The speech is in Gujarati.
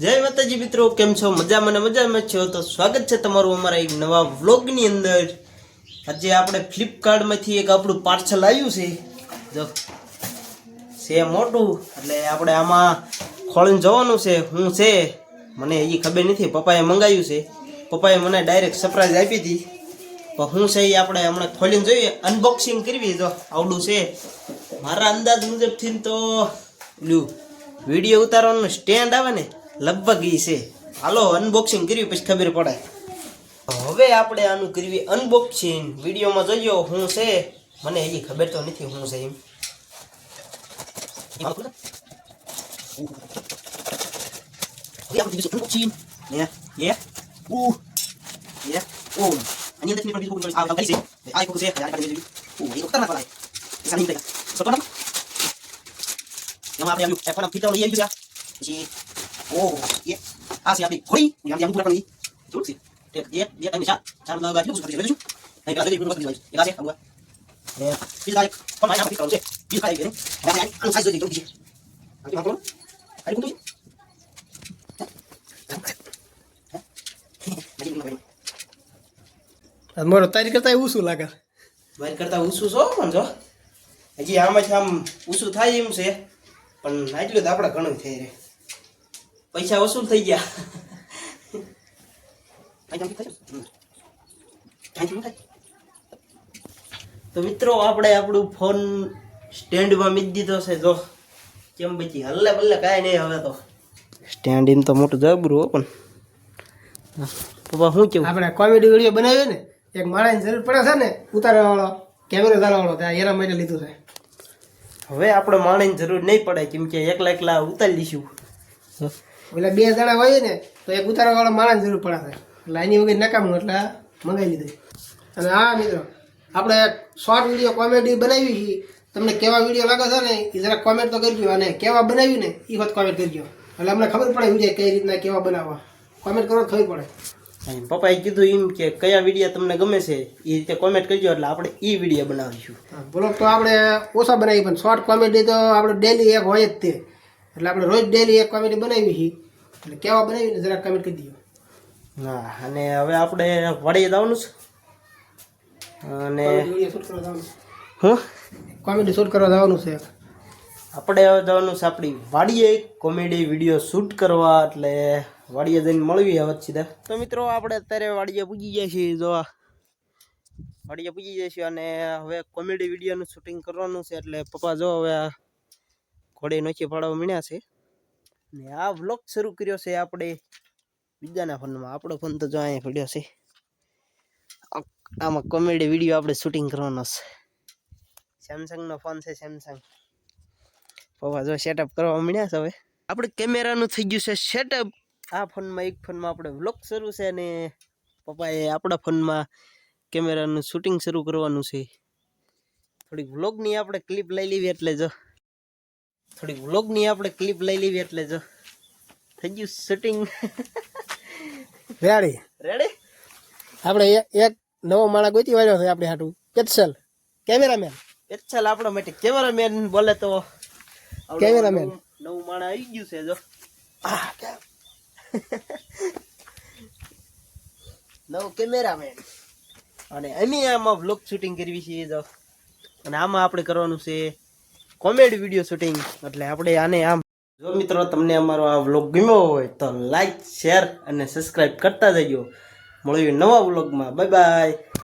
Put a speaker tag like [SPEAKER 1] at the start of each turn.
[SPEAKER 1] જય માતાજી મિત્રો, કેમ છો? મજામાં ને મજામાં છો? તો સ્વાગત છે તમારું અમારા એક નવા વ્લોગની અંદર. આજે આપણે ફ્લિપકાર્ટમાંથી એક આપણું પાર્સલ આવ્યું છે. જો, છે મોટું, એટલે આપણે આમાં ખોળીને જવાનું છે, હું છે, મને એ ખબર નથી, પપ્પાએ મંગાવ્યું છે. પપ્પાએ મને ડાયરેક્ટ સરપ્રાઈઝ આપી હતી. પણ હું છે એ આપણે હમણાં ખોલીને જોઈએ અનબોક્સિંગ કરવી જો, આવડું છે. મારા અંદાજ મુજબથી તો, લ્યુ વીડિયો ઉતારવાનું સ્ટેન્ડ આવે ને લગભગ ઈ છે. હાલો અનબોક્સિંગ કર્યું પછી ખબર પડે. હવે આપણે આનું કરવી અનબોક્સિંગ વિડીયોમાં જોજો હું છે. મને હજી ખબર તો નથી શું છે એમ. અનબોક્સિંગ ને યે ઉ યે ઓ આની અંદર પણ આ કરી એ પછી ઓ યે આ છે આપણી ઘોડી યામ યામ પૂરા કરી જોડ છે તે યે યે ટાઈમ શા ચાર ના ગાજી શું કરી છે અહીં પેલા દેખી પૂરું કરી છે એ છે આબુઆ એ બીજા એક પણ મારા ફીતા છે બીજું કાઈ ગયું અને આનું સાઈઝ જોઈ જોડી છે આ તો આપણો આ કુતું
[SPEAKER 2] મારો તારી કરતા એવું શું લાગે
[SPEAKER 1] મારી કરતા ઊંચું છો પણ જો હજી આમાંથી આમ ઊંચું થાય એમ છે પણ આટલું તો આપણે ઘણું થઈ રહે પૈસા વસૂલ થઈ ગયા તો મિત્રો આપણે આપણું ફોન સ્ટેન્ડમાં મીજ દીધો છે જો કેમ પછી હલ્લે બલ્લે કાંઈ નહીં હવે તો સ્ટેન્ડ ઇન તો મોટું જબરું હો પણ પપ્પા શું કેવું
[SPEAKER 2] આપણે કોમેડી વીડિયો બનાવ્યો ને એક માણસની જરૂર પડે છે ને ઉતારવા વાળો કેમેરો વાળો ત્યાં એના માટે લીધું છે.
[SPEAKER 1] હવે આપણે માણસની જરૂર નહીં પડે કેમ કે એકલા એકલા ઉતારી લઈશું.
[SPEAKER 2] એટલે બે જણા હોય ને તો એક ઉતારવા વાળો માણસ જરૂર પડે છે. એટલે એની વગર નકામું એટલે મંગાવી લીધું. અને હા મિત્રો આપણે શોર્ટ વીડિયો કોમેડી બનાવી છે. તમને કેવા વીડિયો લાગે છે ને એ જરા કોમેન્ટ તો કરજો. અને કેવા બનાવ્યું ને એ વખત કોમેન્ટ કરજો. એટલે અમને ખબર પડે વીડિયો કઈ રીતના કેવા બનાવવા. કોમેન્ટ કરો ખબર પડે.
[SPEAKER 1] પપ્પાએ કીધું એમ કે કયા વીડિયો તમને ગમે છે એ રીતે કોમેન્ટ કરજો. એટલે આપણે એ વીડિયો બનાવીશું.
[SPEAKER 2] બોલો તો આપણે ઓછા બનાવી પણ શોર્ટ કોમેડી તો આપણે ડેલી એક હોય જ તે. એટલે આપણે રોજ ડેલી એક કોમેડી બનાવી છે. એટલે કેવા બનાવીને જરાક કમેન્ટ કરી દો
[SPEAKER 1] હા અને હવે આપણે વાડીએ જવાનું છે. અને હું?
[SPEAKER 2] કોમેડી શૂટ કરવા જવાનું છે.
[SPEAKER 1] આપણે હવે જવાનું છે આપણી વાડીએ કોમેડી વીડિયો શૂટ કરવા એટલે વાડીએ જઈને મળવી હવે સીધા. તો મિત્રો આપણે અત્યારે વાડીએ પૂજી ગયા છીએ જોવા વાડીએ પૂજી છીએ અને હવે કોમેડી વિડીયોનું શૂટિંગ કરવાનું છે એટલે પપ્પા જો હવે આ ઘોડે નોખી પાડવા મળ્યા છે. ને આ વ્લોગ શરૂ કર્યો છે આપણે બીજાના ફોનમાં. આપણો ફોન તો જો અહીંયા પડ્યો છે. આમાં કોમેડી વીડિયો આપણે શૂટિંગ કરવાનો છે. સેમસંગનો ફોન છે સેમસંગ પપ્પા જો સેટઅપ કરવા મળ્યા છે હવે. આપણે કેમેરાનું થઈ ગયું છે સેટઅપ આ ફોનમાં, એક ફોનમાં આપણે વ્લોગ શરૂ છે અને પપ્પાએ આપણા ફોનમાં કેમેરાનું શૂટિંગ શરૂ કરવાનું છે. થોડીક વ્લોગની આપણે ક્લિપ લઈ લેવી એટલે જો. થોડીક વ્લોગની આપણે ક્લિપ લઈ લેવી એટલે જો થઈ ગયું શૂટિંગ
[SPEAKER 2] રેડી
[SPEAKER 1] રેડી
[SPEAKER 2] આપણે એક- નવો માણસ ગોતી વાળ્યો છે આપણે હાટું. પેટ્સલ કેમેરામેન
[SPEAKER 1] ચાલ આપણા માટે કેમેરામેન બોલે તો
[SPEAKER 2] કેમેરામેન
[SPEAKER 1] નવું- માણસ આવી ગયું છે જો. નવો કેમેરામેન અને અમે આમાં વ્લોગ શૂટિંગ કરવી છે જો. અને આમાં આપણે કરવાનું છે કોમેડી વીડિયો શૂટિંગ એટલે આપણે આને આમ જો મિત્રો, તમને અમારો આ વ્લોગ ગમ્યો હોય તો લાઈક શેર અને સબસ્ક્રાઈબ કરતા જજો. મળ્યું નવા વ્લોગમાં બાય બાય